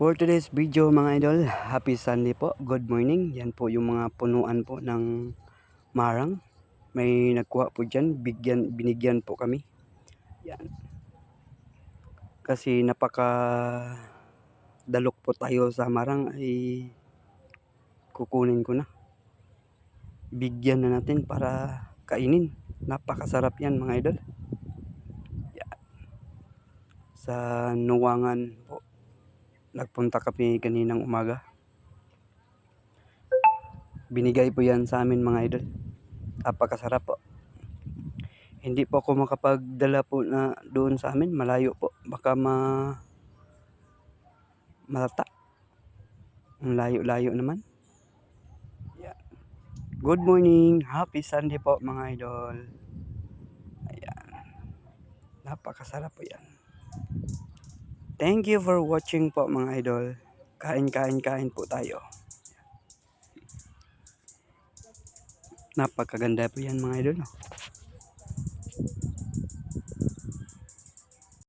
For today's video mga idol, happy Sunday po, good morning. Yan po yung mga punuan po ng marang. May nagkuha po dyan, bigyan, binigyan po kami. Yan. Kasi napaka dalok po tayo sa marang ay kukunin ko na. Bigyan na natin para kainin. Napakasarap yan mga idol. Yan. Sa Nuwangan po nagpunta kami kaninang umaga. Binigay po yan sa amin mga idol. Napakasarap po. Hindi po ako makapagdala po na doon sa amin. Malayo po. Baka ma... Malata. Ang layo-layo naman. Yan. Good morning. Happy Sunday po mga idol. Ayan. Napakasarap po yan. Thank you for watching po mga idol. Kain-kain-kain po tayo. Napakaganda po yan mga idol. No?